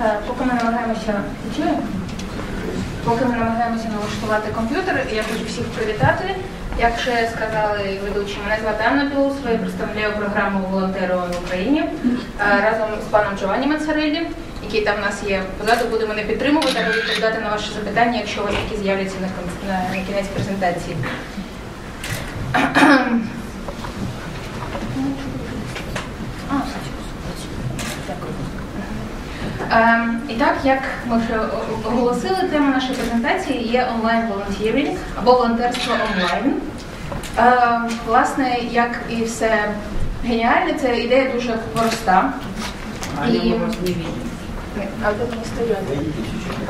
Е, Поки ми намагаємося чуємо? Поки ми намагаємося налаштувати комп'ютер, я хочу всіх привітати. Як вже сказали ведучі, мене звати Анна Білус, я представляю програму волонтери в Україні е, разом з паном Джованні Мацареллі, який там в нас є позаду, буде мене підтримувати або відповідати на ваші запитання, якщо у вас які з'являться на кінець презентації. І так, як ми вже оголосили, тема нашої презентації є онлайн волонтірінг або волонтерство онлайн. Ем, власне, як і все геніальне, ця ідея дуже проста. А І- я не. А стоять?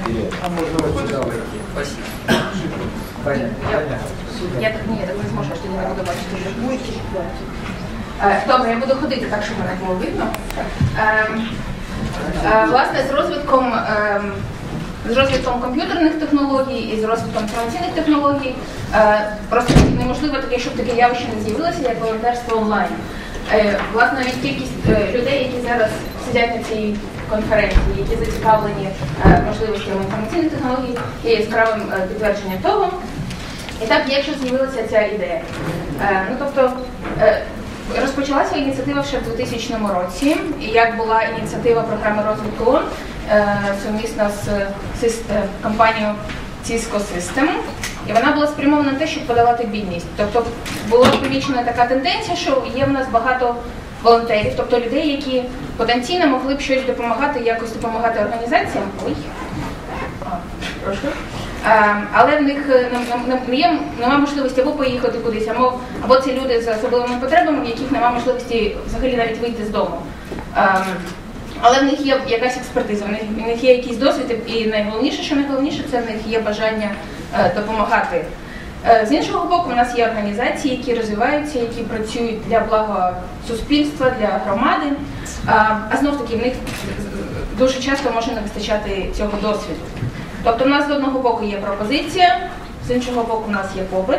Вот. Спасибо. Понятно, Я- так ні, я так не зможу, я тоді не буду бачити. Е, Добре, я буду ходити так, щоб мене було видно. Е, Власне, з розвитком ем, з розвитком комп'ютерних технологій і з розвитком інформаційних технологій е, просто неможливо таке, щоб таке явище не з'явилося, як волонтерство онлайн. Е, Власне, навіть кількість людей, які зараз сидять на цій конференції, які зацікавлені можливостями інформаційних технологій, є яскравим підтвердженням того. І так, як же з'явилася ця ідея? Ну, тобто, розпочалася ініціатива ще в 2000 році, як була ініціатива програми розвитку е, з е, компанією Cisco System. І вона була спрямована на те, щоб подавати бідність. Тобто була помічена така тенденція, що є в нас багато волонтерів, тобто людей, які потенційно могли б щось допомагати, якось допомагати організаціям. Ой. А, Прошу. Але в них не- не є, немає можливості або поїхати кудись, або, або ці люди з особливими потребами, в яких немає можливості взагалі навіть вийти з дому. Але в них є якась експертиза, в них, в них є якийсь досвід, і найголовніше, що найголовніше, це в них є бажання е, допомагати. Е, З іншого боку, у нас є організації, які розвиваються, які працюють для блага суспільства, для громади. А знов таки в них дуже часто може не вистачати цього досвіду. Тобто, в нас з одного боку є пропозиція, з іншого боку, у нас є попит.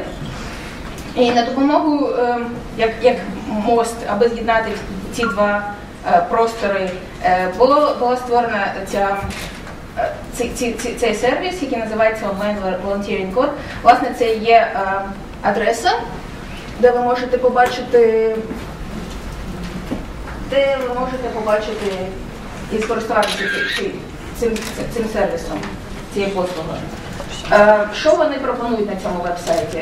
І на допомогу, е, як, як мост, аби з'єднати ці два е, простори, е, було, була створена ця, ці, ці, цей сервіс, який називається Online Volunteering Corps. Власне, це є адреса, де ви можете побачити, де ви можете побачити і скористуватися ці- ці- цим, цим сервісом, цією послугою. Е, Що вони пропонують на цьому вебсайті?